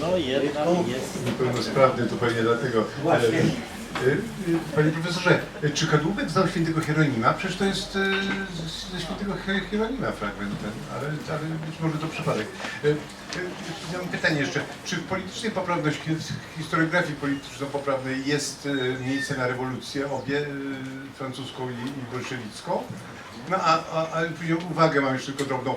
No jedna jest. Niepełnosprawny to pewnie dlatego. Właśnie. E, e, Panie profesorze, czy kadłubek znał świętego Hieronima? Przecież to jest z- ze świętego Hier- Hieronima fragment ten, ale, ale być może to przypadek. Mam pytanie jeszcze, czy w politycznej poprawności, w historiografii polityczno-poprawnej jest miejsce na rewolucję obie, francuską i, bolszewicką? No a, a, później uwagę mam jeszcze tylko drobną.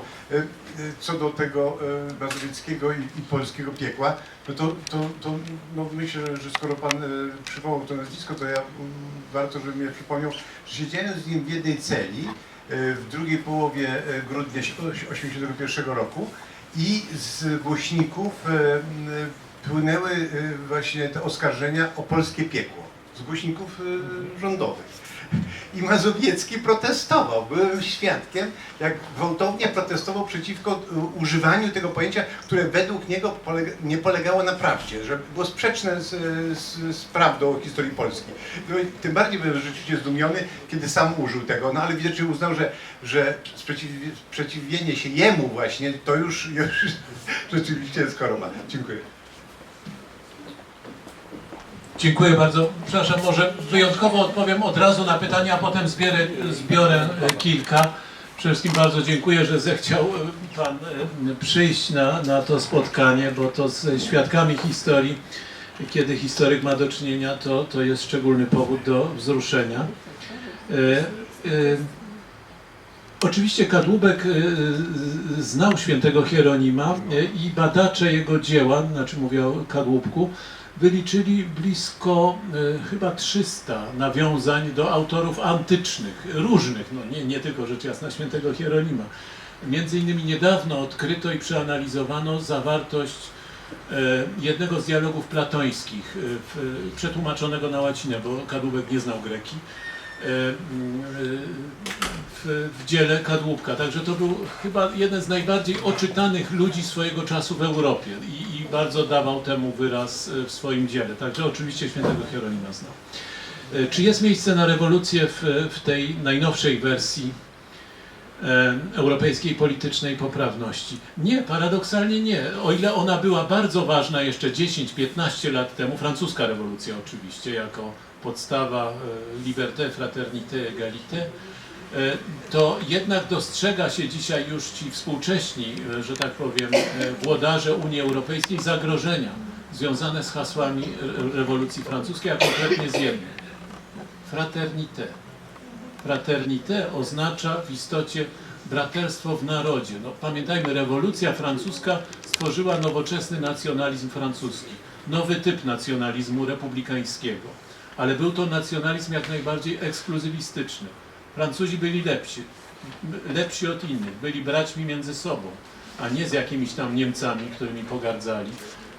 Co do tego mazowieckiego i, i polskiego piekła, no to, to, to no myślę, że skoro Pan e, przywołał to nazwisko, to ja mm, warto, żeby mnie przypomniał, że siedziałem z nim w jednej celi e, w drugiej połowie e, grudnia 1981 roku i z głośników płynęły właśnie te oskarżenia o polskie piekło. Z głośników rządowych. I Mazowiecki protestował. Byłem świadkiem, jak gwałtownie protestował przeciwko y, używaniu tego pojęcia, które według niego polega, nie polegało na prawdzie, że było sprzeczne z, z, z prawdą o historii Polski. Tym bardziej byłem rzeczywiście zdumiony, kiedy sam użył tego, no ale widocznie uznał, że, że sprzeciw- sprzeciwienie się jemu właśnie to już, już rzeczywiście jest choroba. Dziękuję. Dziękuję bardzo. Przepraszam, może wyjątkowo odpowiem od razu na pytania, a potem zbierę, zbiorę e, kilka. Przede wszystkim bardzo dziękuję, że zechciał e, Pan e, przyjść na, na to spotkanie, bo to z świadkami historii, kiedy historyk ma do czynienia, to, to jest szczególny powód do wzruszenia. E, e, Oczywiście Kadłubek znał świętego Hieronima i badacze jego dzieła, znaczy mówię o Kadłubku, wyliczyli blisko e, chyba 300 nawiązań do autorów antycznych, różnych, no nie, nie tylko rzecz jasna świętego Hieronima. Między innymi niedawno odkryto i przeanalizowano zawartość e, jednego z dialogów platońskich, e, przetłumaczonego na łacinę, bo Kadłubek nie znał greki, w, w dziele Kadłubka. Także to był chyba jeden z najbardziej oczytanych ludzi swojego czasu w Europie i, i bardzo dawał temu wyraz e, w swoim dziele. Także oczywiście świętego Hieronima znał. Czy jest miejsce na rewolucję w, w tej najnowszej wersji e, europejskiej politycznej poprawności? Nie, paradoksalnie nie. O ile ona była bardzo ważna jeszcze 10-15 lat temu, francuska rewolucja oczywiście, jako podstawa e, liberté, fraternité, égalité, e, to jednak dostrzega się dzisiaj już ci współcześni, e, że tak powiem, włodarze Unii Europejskiej zagrożenia związane z hasłami re- rewolucji francuskiej, a konkretnie z jednym. Fraternité. Fraternité oznacza w istocie braterstwo w narodzie. No, pamiętajmy, rewolucja francuska stworzyła nowoczesny nacjonalizm francuski, nowy typ nacjonalizmu republikańskiego, ale był to nacjonalizm jak najbardziej ekskluzywistyczny. Francuzi byli lepsi, lepsi od innych, byli braćmi między sobą, a nie z jakimiś tam Niemcami, którymi pogardzali,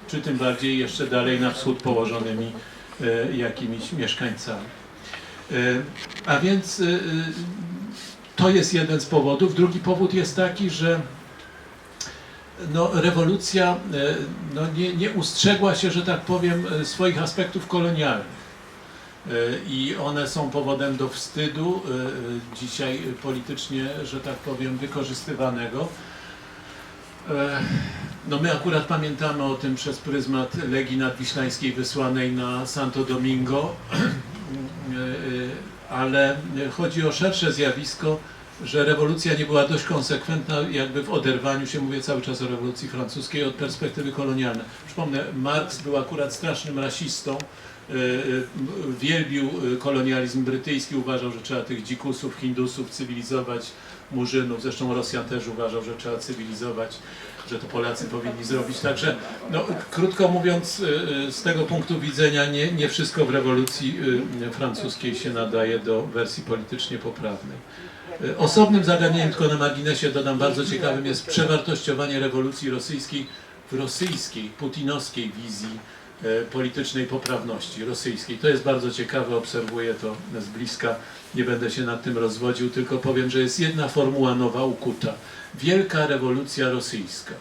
czy tym bardziej jeszcze dalej na wschód położonymi e, jakimiś mieszkańcami. E, A więc e, e, to jest jeden z powodów. Drugi powód jest taki, że no, rewolucja e, no, nie, nie ustrzegła się, że tak powiem, e, swoich aspektów kolonialnych. E, I one są powodem do wstydu e, e, dzisiaj politycznie, że tak powiem, wykorzystywanego. No my akurat pamiętamy o tym przez pryzmat Legii Nadwiślańskiej wysłanej na Santo Domingo, ale chodzi o szersze zjawisko, że rewolucja nie była dość konsekwentna jakby w oderwaniu się, mówię cały czas o rewolucji francuskiej, od perspektywy kolonialnej. Przypomnę, Marx był akurat strasznym rasistą, e, e, wielbił e, kolonializm brytyjski, uważał, że trzeba tych dzikusów, hindusów cywilizować, murzynów, zresztą Rosjan też uważał, że trzeba cywilizować, że to Polacy powinni zrobić. Także, no, krótko mówiąc, z tego punktu widzenia nie, nie wszystko w rewolucji francuskiej się nadaje do wersji politycznie poprawnej. Y, Osobnym zagadnieniem, tylko na marginesie dodam, bardzo ciekawym jest przewartościowanie rewolucji rosyjskiej w rosyjskiej, putinowskiej wizji e, politycznej poprawności rosyjskiej. To jest bardzo ciekawe, obserwuję to z bliska, nie będę się nad tym rozwodził, tylko powiem, że jest jedna formuła nowa ukuta. Wielka rewolucja rosyjska,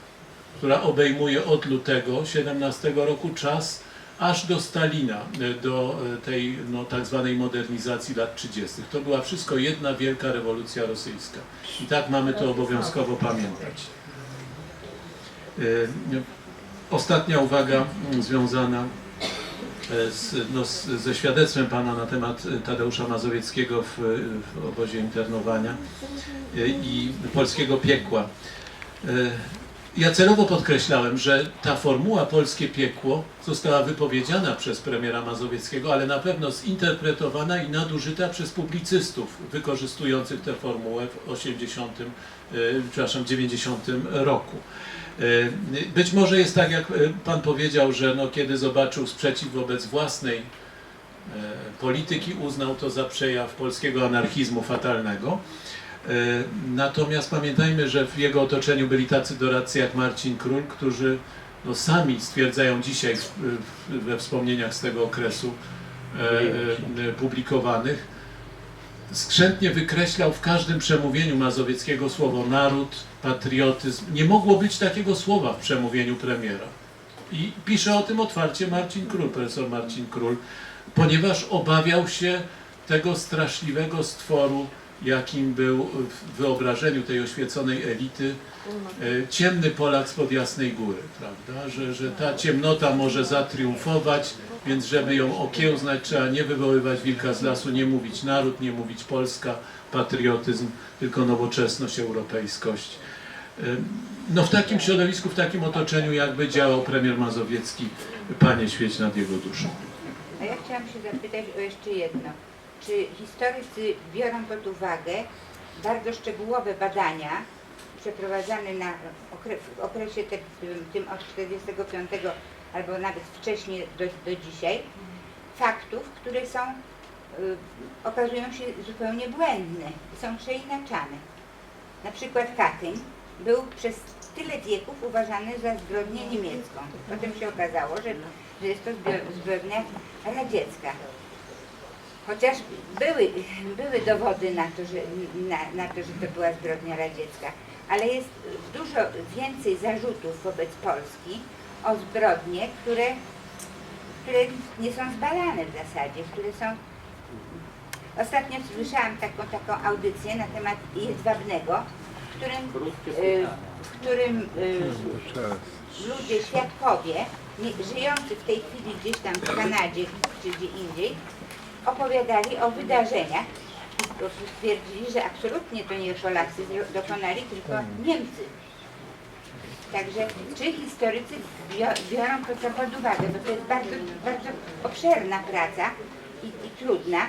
która obejmuje od lutego 17 roku czas aż do Stalina, e, do e, tej no, tak zwanej modernizacji lat 30. To była wszystko jedna wielka rewolucja rosyjska. I tak mamy to obowiązkowo pamiętać. E, Ostatnia uwaga mm, związana z, no, ze świadectwem Pana na temat Tadeusza Mazowieckiego w, w obozie internowania i polskiego piekła. Ja celowo podkreślałem, że ta formuła polskie piekło została wypowiedziana przez premiera Mazowieckiego, ale na pewno zinterpretowana i nadużyta przez publicystów wykorzystujących tę formułę w 80, e, przepraszam, 90 roku. E, Być może jest tak, jak e, Pan powiedział, że no, kiedy zobaczył sprzeciw wobec własnej polityki, uznał to za przejaw polskiego anarchizmu fatalnego. E, Natomiast pamiętajmy, że w jego otoczeniu byli tacy doradcy jak Marcin Król, którzy no, sami stwierdzają dzisiaj we wspomnieniach z tego okresu e, e, publikowanych, skrzętnie wykreślał w każdym przemówieniu mazowieckiego słowo naród, patriotyzm. Nie mogło być takiego słowa w przemówieniu premiera. I pisze o tym otwarcie Marcin Król, profesor Marcin Król, ponieważ obawiał się tego straszliwego stworu, jakim był w wyobrażeniu tej oświeconej elity e, ciemny Polak spod Jasnej Góry, prawda? Że, że ta ciemnota może zatriumfować, więc żeby ją okiełznać, trzeba nie wywoływać wilka z lasu, nie mówić naród, nie mówić Polska, patriotyzm, tylko nowoczesność, europejskość. E, No w takim środowisku, w takim otoczeniu jakby działał premier Mazowiecki, Panie świeć nad jego duszą. A ja chciałam się zapytać o jeszcze jedno. Czy historycy biorą pod uwagę bardzo szczegółowe badania przeprowadzane na okre, w okresie te, tym od 45 albo nawet wcześniej do, do dzisiaj, faktów, które są, y, okazują się zupełnie błędne, są przeinaczane. Na przykład Katyń był przez tyle wieków uważany za zbrodnię niemiecką. Potem się okazało, że, że jest to zbro- zbrodnia radziecka. Chociaż były, były dowody na to, że, na, na to, że to była zbrodnia radziecka, ale jest dużo więcej zarzutów wobec Polski o zbrodnie, które, które nie są zbadane w zasadzie, które są... Ostatnio słyszałam taką, taką audycję na temat Jedwabnego, w którym, y, w którym y, ludzie, świadkowie, nie, żyjący w tej chwili gdzieś tam w Kanadzie czy gdzie indziej, opowiadali o wydarzeniach i po prostu stwierdzili, że absolutnie to nie Polacy dokonali, tylko Niemcy. Także czy historycy bio- biorą to co pod uwagę, bo to jest bardzo, bardzo obszerna praca i, i trudna,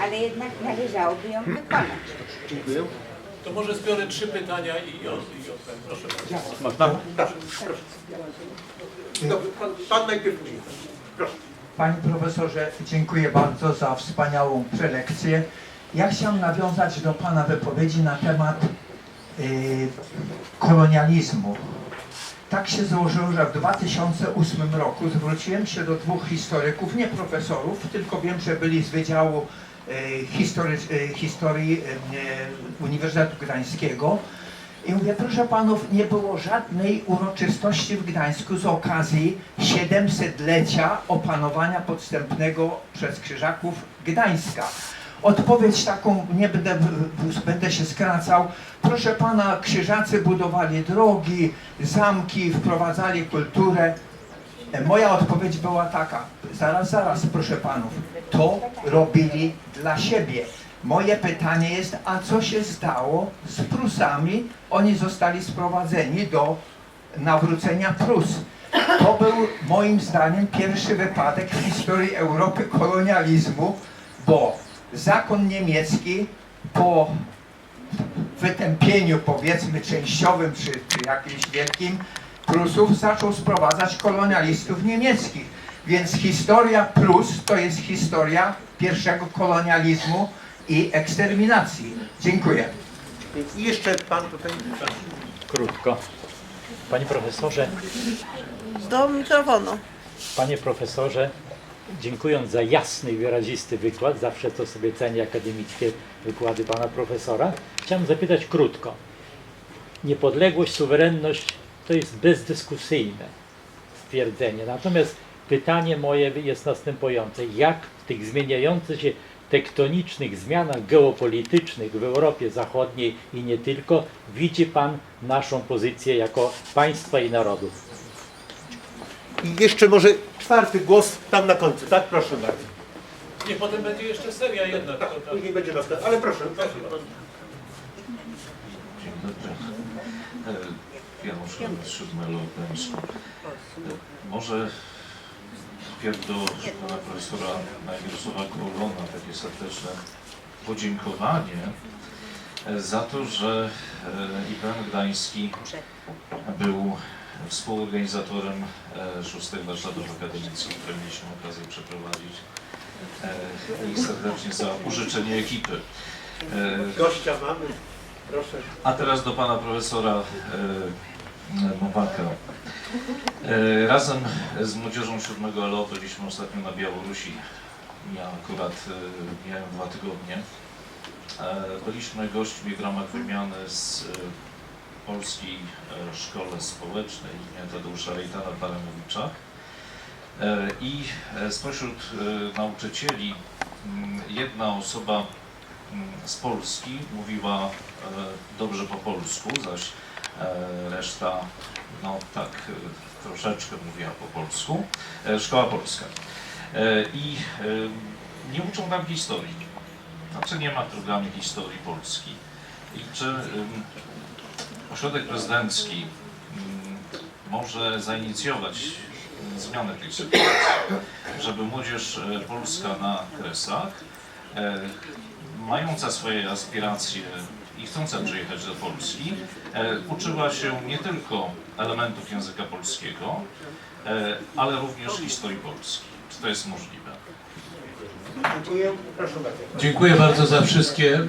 ale jednak należałoby ją wykonać. To może zbiorę trzy pytania i, od, i odpowiem. Proszę bardzo. Można? Proszę, proszę. Pan, pan najpierw mówi. Proszę. Panie profesorze, dziękuję bardzo za wspaniałą prelekcję. Ja chciałem nawiązać do Pana wypowiedzi na temat y, kolonializmu. Tak się złożyło, że w 2008 roku zwróciłem się do dwóch historyków, nie profesorów, tylko wiem, że byli z Wydziału y, y, Historii y, Uniwersytetu Gdańskiego. I mówię, proszę panów, nie było żadnej uroczystości w Gdańsku z okazji 700-lecia opanowania podstępnego przez Krzyżaków Gdańska. Odpowiedź taką, nie będę, będę się skracał. Proszę pana, Krzyżacy budowali drogi, zamki, wprowadzali kulturę. Moja odpowiedź była taka, zaraz, zaraz, proszę panów, to robili dla siebie. Moje pytanie jest, a co się stało z Prusami? Oni zostali sprowadzeni do nawrócenia Prus. To był moim zdaniem pierwszy wypadek w historii Europy kolonializmu, bo zakon niemiecki po wytępieniu powiedzmy częściowym czy, czy jakimś wielkim Prusów zaczął sprowadzać kolonialistów niemieckich. Więc historia Prus to jest historia pierwszego kolonializmu i eksterminacji. Dziękuję. I jeszcze pan tutaj. Krótko. Panie profesorze, Do mikrofonu. panie profesorze, dziękując za jasny i wyrazisty wykład, zawsze to sobie cenię akademickie wykłady pana profesora, chciałem zapytać krótko. Niepodległość, suwerenność to jest bezdyskusyjne stwierdzenie. Natomiast pytanie moje jest następujące. Jak w tych zmieniających się tektonicznych zmianach geopolitycznych w Europie Zachodniej i nie tylko widzi Pan naszą pozycję jako państwa i narodów? I jeszcze może czwarty głos tam na końcu, tak? Proszę bardzo. Nie, potem będzie jeszcze seria jedna. Tak, później będzie następny, ale proszę. proszę. Dzień dobry. Janusz Lotensku. Może do pana profesora Najgiersowa Korona takie serdeczne podziękowanie za to, że e, IPN Gdański był współorganizatorem e, szóstych warsztatów akademickich, które mieliśmy okazję przeprowadzić e, i serdecznie za użyczenie ekipy. Gościa mamy. Proszę. a teraz do pana profesora Nowaka. E, razem z młodzieżą 7 LO byliśmy ostatnio na Białorusi. Ja akurat e, miałem dwa tygodnie. E, byliśmy gośćmi w ramach wymiany z Polskiej Szkole Społecznej im. Tadeusza Rejtana Baranowicza. E, I spośród nauczycieli m, jedna osoba mm, z Polski mówiła dobrze po polsku, zaś reszta no tak e, troszeczkę mówiła po polsku. E, Szkoła Polska. E, I e, nie uczą nam historii. Znaczy nie ma w programie historii Polski. I czy ośrodek prezydencki może zainicjować zmianę tej sytuacji, żeby młodzież e, polska na Kresach e, mająca swoje aspiracje i chcąca przyjechać do Polski, e, uczyła się nie tylko elementów języka polskiego, e, ale również historii Polski. Czy to jest możliwe? Dziękuję. Proszę bardzo. Dziękuję bardzo za wszystkie e,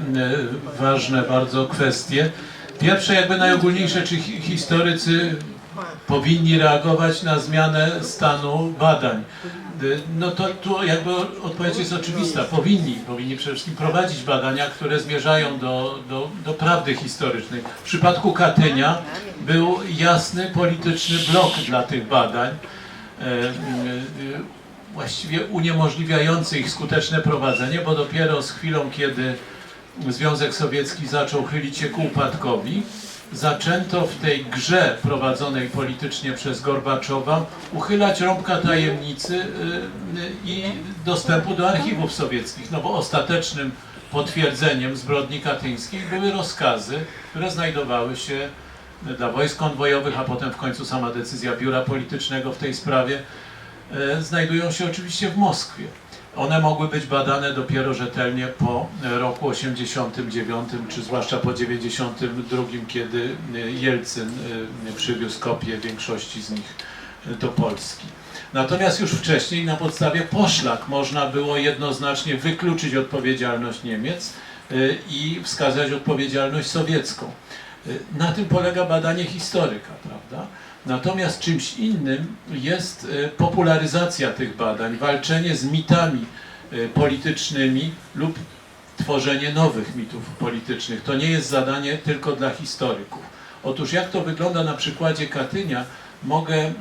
ważne bardzo kwestie. Pierwsze, jakby najogólniejsze, czy hi- historycy powinni reagować na zmianę stanu badań? Y, No to tu jakby odpowiedź jest oczywista. Powinni. Powinni przede wszystkim prowadzić badania, które zmierzają do, do, do prawdy historycznej. W przypadku Katynia był jasny polityczny blok dla tych badań. e, y, y, właściwie uniemożliwiający ich skuteczne prowadzenie, bo dopiero z chwilą, kiedy Związek Sowiecki zaczął chylić się ku upadkowi, zaczęto w tej grze prowadzonej politycznie przez Gorbaczowa uchylać rąbka tajemnicy y, y, i dostępu do archiwów sowieckich, no bo ostatecznym potwierdzeniem zbrodni katyńskich były rozkazy, które znajdowały się dla wojsk konwojowych, a potem w końcu sama decyzja biura politycznego w tej sprawie znajdują się oczywiście w Moskwie. One mogły być badane dopiero rzetelnie po roku 89, czy zwłaszcza po 92, kiedy e, Jelcyn e, przywiózł kopie większości z nich e, do Polski. Natomiast już wcześniej na podstawie poszlak można było jednoznacznie wykluczyć odpowiedzialność Niemiec i wskazać odpowiedzialność sowiecką. Na tym polega badanie historyka, prawda? Natomiast czymś innym jest e, popularyzacja tych badań, walczenie z mitami e, politycznymi lub tworzenie nowych mitów politycznych. To nie jest zadanie tylko dla historyków. Otóż jak to wygląda na przykładzie Katynia, mogę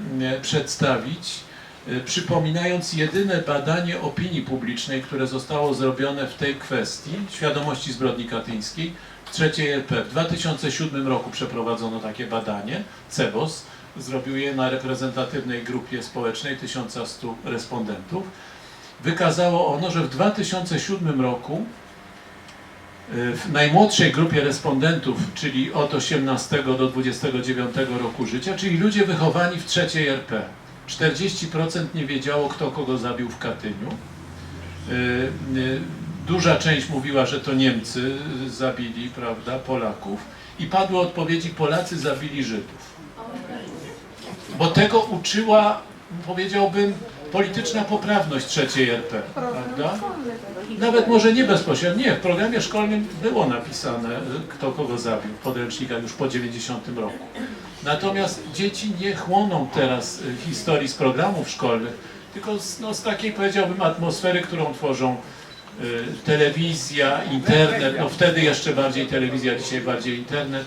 przedstawić, e, przypominając jedyne badanie opinii publicznej, które zostało zrobione w tej kwestii, świadomości zbrodni katyńskiej, w III RP. W 2007 roku przeprowadzono takie badanie, CEBOS, zrobił je na reprezentatywnej grupie społecznej 1100 respondentów. Wykazało ono, że w 2007 roku y, w najmłodszej grupie respondentów, czyli od 18 do 29 roku życia, czyli ludzie wychowani w trzeciej RP, 40% nie wiedziało, kto kogo zabił w Katyniu. Y, y, Duża część mówiła, że to Niemcy zabili, prawda, Polaków. I padły odpowiedzi, Polacy zabili Żydów bo tego uczyła, powiedziałbym, polityczna poprawność trzeciej RP, prawda? Nawet może nie bezpośrednio, nie, w programie szkolnym było napisane, kto kogo zabił, w podręcznikach już po 90 roku. Natomiast dzieci nie chłoną teraz y, historii z programów szkolnych, tylko z, no, z takiej, powiedziałbym, atmosfery, którą tworzą y, telewizja, internet, no wtedy jeszcze bardziej telewizja, dzisiaj bardziej internet.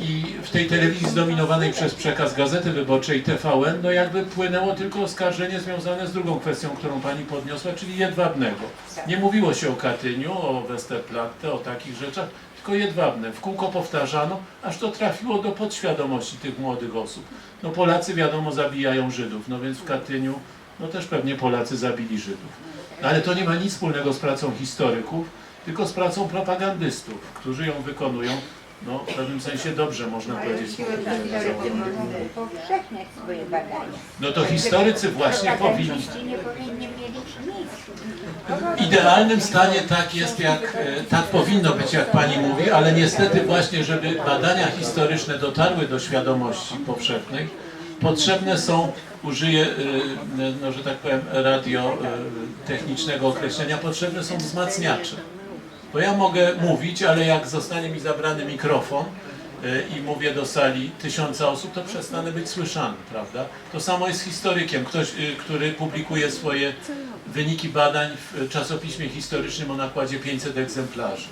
I w tej telewizji zdominowanej przez przekaz Gazety Wyborczej TVN, no jakby płynęło tylko oskarżenie związane z drugą kwestią, którą pani podniosła, czyli jedwabnego. Nie mówiło się o Katyniu, o Westerplatte, o takich rzeczach, tylko jedwabne. W kółko powtarzano, aż to trafiło do podświadomości tych młodych osób. No Polacy wiadomo zabijają Żydów, no więc w Katyniu no też pewnie Polacy zabili Żydów. No ale to nie ma nic wspólnego z pracą historyków, tylko z pracą propagandystów, którzy ją wykonują no, w pewnym sensie dobrze, można powiedzieć. historycy mogą upowszechniać swoje badania. No to historycy właśnie powinni. Nie nic. W idealnym stanie tak jest, jak e, tak powinno być, jak pani mówi, ale niestety właśnie, żeby badania historyczne dotarły do świadomości powszechnej, potrzebne są, użyję, e, no, że tak powiem, radio e, technicznego określenia, potrzebne są wzmacniacze. Bo ja mogę mówić, ale jak zostanie mi zabrany mikrofon e, i mówię do sali tysiąca osób, to przestanę być słyszany, prawda? To samo jest z historykiem. Ktoś, e, który publikuje swoje wyniki badań w czasopiśmie historycznym o nakładzie 500 egzemplarzy.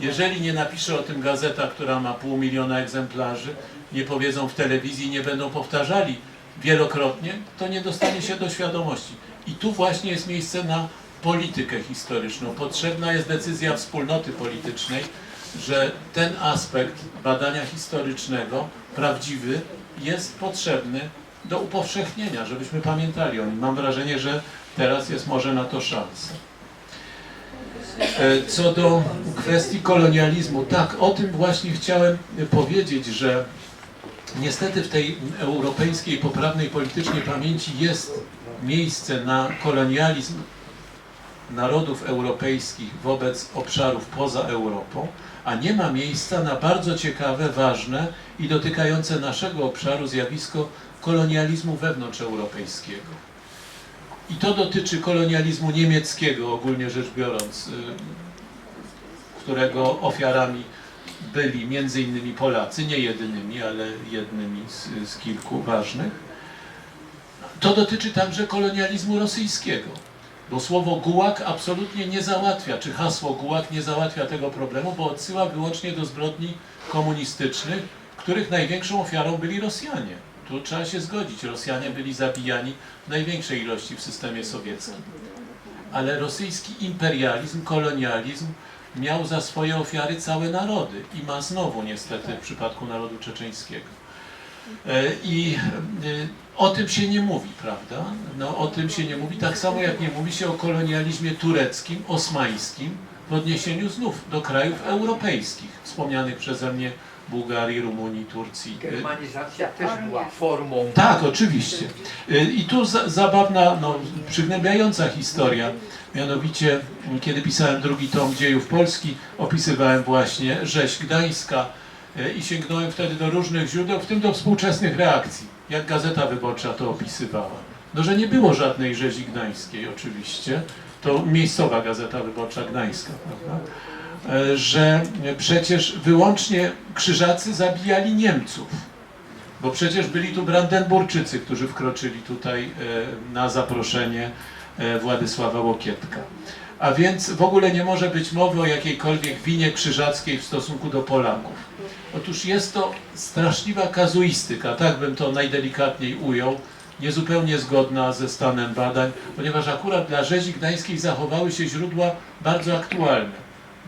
Jeżeli nie napisze o tym gazeta, która ma pół miliona egzemplarzy, nie powiedzą w telewizji, nie będą powtarzali wielokrotnie, to nie dostanie się do świadomości. I tu właśnie jest miejsce na politykę historyczną. Potrzebna jest decyzja wspólnoty politycznej, że ten aspekt badania historycznego, prawdziwy, jest potrzebny do upowszechnienia, żebyśmy pamiętali o nim. Mam wrażenie, że teraz jest może na to szansa. E, Co do kwestii kolonializmu, tak, o tym właśnie chciałem powiedzieć, że niestety w tej europejskiej, poprawnej politycznie pamięci jest miejsce na kolonializm narodów europejskich wobec obszarów poza Europą, a nie ma miejsca na bardzo ciekawe, ważne i dotykające naszego obszaru zjawisko kolonializmu wewnątrzeuropejskiego. I to dotyczy kolonializmu niemieckiego, ogólnie rzecz biorąc, y, którego ofiarami byli między innymi Polacy, nie jedynymi, ale jednymi z, z kilku ważnych. To dotyczy także kolonializmu rosyjskiego, bo słowo gułag absolutnie nie załatwia, czy hasło gułag nie załatwia tego problemu, bo odsyła wyłącznie do zbrodni komunistycznych, których największą ofiarą byli Rosjanie. Tu trzeba się zgodzić, Rosjanie byli zabijani w największej ilości w systemie sowieckim. Ale rosyjski imperializm, kolonializm miał za swoje ofiary całe narody i ma znowu niestety w przypadku narodu czeczeńskiego. E, I e, o tym się nie mówi, prawda? No, o tym się nie mówi, tak samo jak nie mówi się o kolonializmie tureckim, osmańskim w odniesieniu znów do krajów europejskich, wspomnianych przeze mnie Bułgarii, Rumunii, Turcji. Germanizacja też była formą tak, oczywiście. Y, I tu za, zabawna, no, przygnębiająca historia. Mianowicie, kiedy pisałem drugi tom dziejów Polski, opisywałem właśnie rzeź Gdańska y, i sięgnąłem wtedy do różnych źródeł, w tym do współczesnych reakcji, jak Gazeta Wyborcza to opisywała. No, że nie było żadnej rzezi gdańskiej oczywiście, to miejscowa Gazeta Wyborcza Gdańska, prawda? E, że przecież wyłącznie krzyżacy zabijali Niemców. Bo przecież byli tu Brandenburczycy, którzy wkroczyli tutaj e, na zaproszenie e, Władysława Łokietka. A więc w ogóle nie może być mowy o jakiejkolwiek winie krzyżackiej w stosunku do Polaków. Otóż jest to straszliwa kazuistyka, tak bym to najdelikatniej ujął, niezupełnie zgodna ze stanem badań, ponieważ akurat dla rzezi gdańskiej zachowały się źródła bardzo aktualne,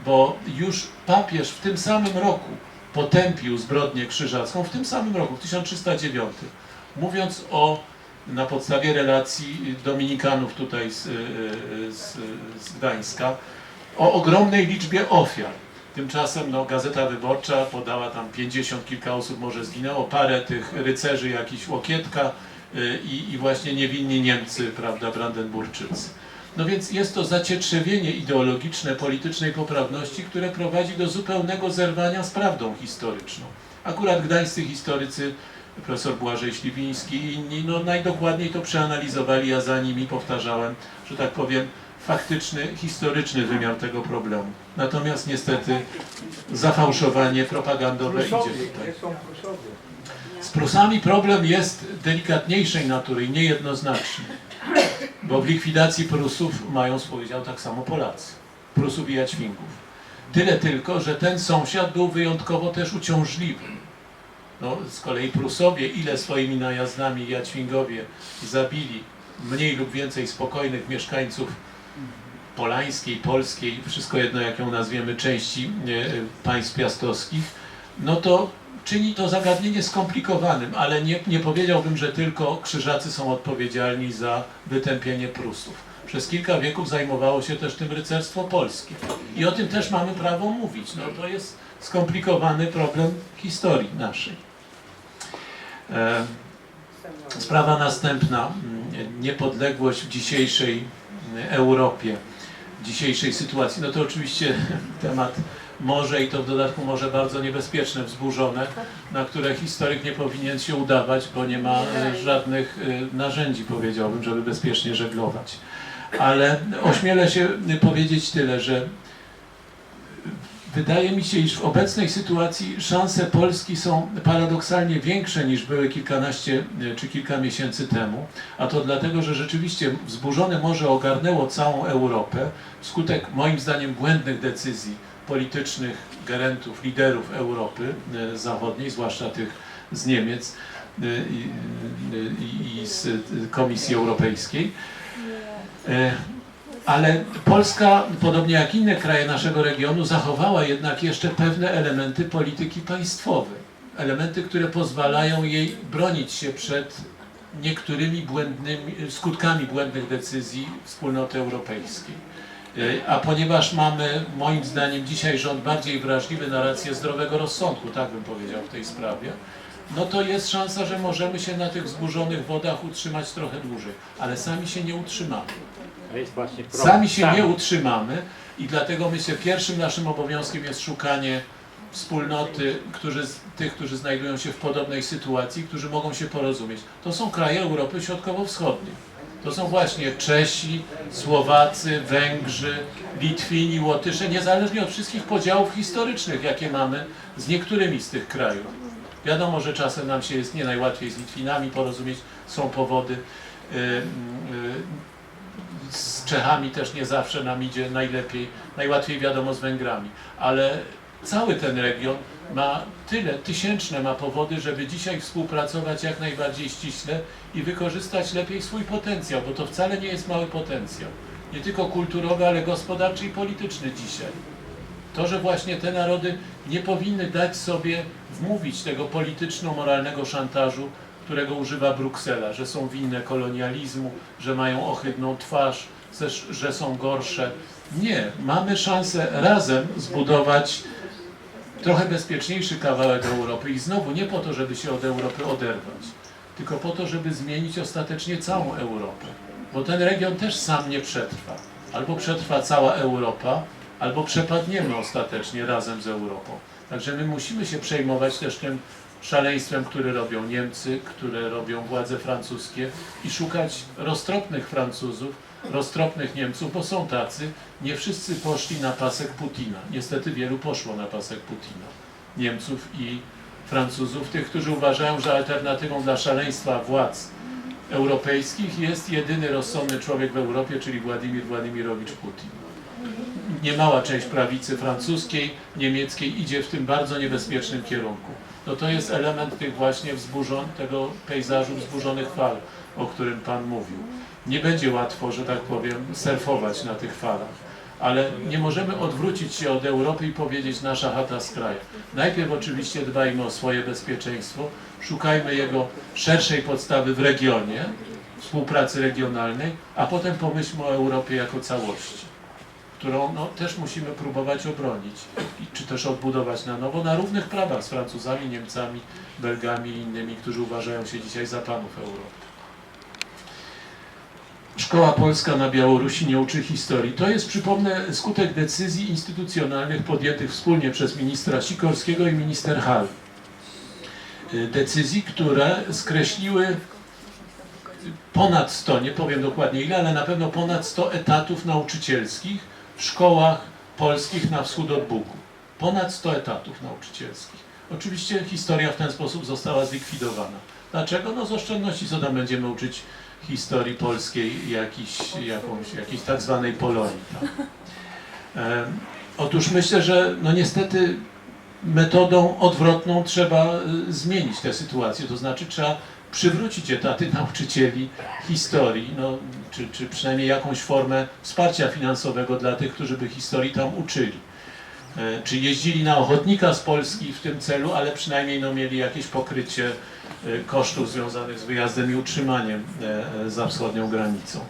bo już papież w tym samym roku potępił zbrodnię krzyżacką w tym samym roku, w 1309, mówiąc o, na podstawie relacji dominikanów tutaj z, y, z, z Gdańska, o ogromnej liczbie ofiar. Tymczasem no, Gazeta Wyborcza podała tam 50 kilka osób może zginęło, parę tych rycerzy, jakiś Łokietka y, i, właśnie niewinni Niemcy, prawda, Brandenburczycy. No więc jest to zacietrzewienie ideologiczne politycznej poprawności, które prowadzi do zupełnego zerwania z prawdą historyczną. Akurat gdańscy historycy, profesor Błażej Śliwiński i inni, no najdokładniej to przeanalizowali, a za nimi powtarzałem, że tak powiem, faktyczny, historyczny wymiar tego problemu. Natomiast niestety zafałszowanie propagandowe idzie tutaj. Z Prusami problem jest delikatniejszej natury i niejednoznaczny, bo w likwidacji Prusów mają swój udział tak samo Polacy, Prusów i Jaćwingów. Tyle tylko, że ten sąsiad był wyjątkowo też uciążliwy. No, z kolei Prusowie, ile swoimi najazdami Jaćwingowie zabili mniej lub więcej spokojnych mieszkańców polańskiej, polskiej, wszystko jedno jak ją nazwiemy, części państw piastowskich, no to czyni to zagadnienie skomplikowanym, ale nie, nie powiedziałbym, że tylko krzyżacy są odpowiedzialni za wytępienie Prusów. Przez kilka wieków zajmowało się też tym rycerstwo polskie. I o tym też mamy prawo mówić. No to jest skomplikowany problem historii naszej. E, Sprawa następna. Mm, Niepodległość w dzisiejszej mm, Europie, dzisiejszej sytuacji. No to oczywiście temat może i to w dodatku może bardzo niebezpieczne, wzburzone, na które historyk nie powinien się udawać, bo nie ma e, żadnych e, narzędzi, powiedziałbym, żeby bezpiecznie żeglować. Ale ośmielę się powiedzieć tyle, że Wydaje mi się, iż w obecnej sytuacji szanse Polski są paradoksalnie większe niż były kilkanaście e, czy kilka miesięcy temu, a to dlatego, że rzeczywiście wzburzone morze ogarnęło całą Europę wskutek moim zdaniem błędnych decyzji politycznych gerentów, liderów Europy e, Zachodniej, zwłaszcza tych z Niemiec e, i, i, i z Komisji Europejskiej. Ale Polska, podobnie jak inne kraje naszego regionu, zachowała jednak jeszcze pewne elementy polityki państwowej. Elementy, które pozwalają jej bronić się przed niektórymi błędnymi, skutkami błędnych decyzji wspólnoty europejskiej. E, A ponieważ mamy, moim zdaniem, dzisiaj rząd bardziej wrażliwy na rację zdrowego rozsądku, tak bym powiedział w tej sprawie, no to jest szansa, że możemy się na tych wzburzonych wodach utrzymać trochę dłużej, ale sami się nie utrzymamy. Sami się nie utrzymamy i dlatego myślę, pierwszym naszym obowiązkiem jest szukanie wspólnoty którzy, tych, którzy znajdują się w podobnej sytuacji, którzy mogą się porozumieć. To są kraje Europy Środkowo-Wschodniej. To są właśnie Czesi, Słowacy, Węgrzy, Litwini, Łotysze, niezależnie od wszystkich podziałów historycznych, jakie mamy z niektórymi z tych krajów. Wiadomo, że czasem nam się jest nie najłatwiej z Litwinami porozumieć, są powody. Yy, yy, z Czechami też nie zawsze nam idzie najlepiej, najłatwiej wiadomo z Węgrami, ale cały ten region ma tyle, tysięczne ma powody, żeby dzisiaj współpracować jak najbardziej ściśle i wykorzystać lepiej swój potencjał, bo to wcale nie jest mały potencjał. Nie tylko kulturowy, ale gospodarczy i polityczny dzisiaj. To, że właśnie te narody nie powinny dać sobie wmówić tego polityczno-moralnego szantażu, którego używa Bruksela, że są winne kolonializmu, że mają ohydną twarz, że są gorsze. Nie, mamy szansę razem zbudować trochę bezpieczniejszy kawałek Europy i znowu nie po to, żeby się od Europy oderwać, tylko po to, żeby zmienić ostatecznie całą Europę. Bo ten region też sam nie przetrwa. Albo przetrwa cała Europa, albo przepadniemy ostatecznie razem z Europą. Także my musimy się przejmować też tym szaleństwem, które robią Niemcy, które robią władze francuskie i szukać roztropnych Francuzów, roztropnych Niemców, bo są tacy. Nie wszyscy poszli na pasek Putina. Niestety wielu poszło na pasek Putina. Niemców i Francuzów, tych, którzy uważają, że alternatywą dla szaleństwa władz europejskich jest jedyny rozsądny człowiek w Europie, czyli Władimir Władimirowicz Putin. Niemała część prawicy francuskiej, niemieckiej idzie w tym bardzo niebezpiecznym kierunku. No to jest element tych właśnie wzburzon, tego pejzażu wzburzonych fal, o którym Pan mówił. Nie będzie łatwo, że tak powiem, surfować na tych falach, ale nie możemy odwrócić się od Europy i powiedzieć nasza chata z kraju. Najpierw oczywiście dbajmy o swoje bezpieczeństwo, szukajmy jego szerszej podstawy w regionie, współpracy regionalnej, a potem pomyślmy o Europie jako całości którą no, też musimy próbować obronić, czy też odbudować na nowo, na równych prawach z Francuzami, Niemcami, Belgami i innymi, którzy uważają się dzisiaj za panów Europy. Szkoła Polska na Białorusi nie uczy historii. To jest, przypomnę, skutek decyzji instytucjonalnych podjętych wspólnie przez ministra Sikorskiego i minister Hall. Y, Decyzji, które skreśliły ponad 100, nie powiem dokładnie ile, ale na pewno ponad 100 etatów nauczycielskich w szkołach polskich na wschód od Bugu. Ponad 100 etatów nauczycielskich. Oczywiście historia w ten sposób została zlikwidowana. Dlaczego? No z oszczędności, co tam będziemy uczyć historii polskiej jakiś, jakąś, jakiejś tak zwanej Polonii. Em, otóż myślę, że no niestety metodą odwrotną trzeba y, zmienić tę sytuację, to znaczy trzeba przywrócić etaty nauczycieli historii, no, czy, czy przynajmniej jakąś formę wsparcia finansowego dla tych, którzy by historii tam uczyli. E, Czy jeździli na ochotnika z Polski w tym celu, ale przynajmniej no, mieli jakieś pokrycie kosztów związanych z wyjazdem i utrzymaniem e, e, za wschodnią granicą.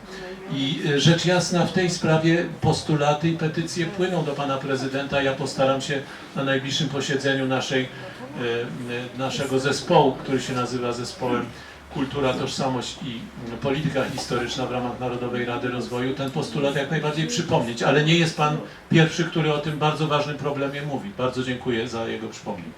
I e, rzecz jasna w tej sprawie postulaty i petycje płyną do pana prezydenta. Ja postaram się na najbliższym posiedzeniu naszej, e, e, naszego zespołu, który się nazywa zespołem Kultura, Tożsamość i Polityka Historyczna w ramach Narodowej Rady Rozwoju ten postulat jak najbardziej przypomnieć, ale nie jest pan pierwszy, który o tym bardzo ważnym problemie mówi. Bardzo dziękuję za jego przypomnienie.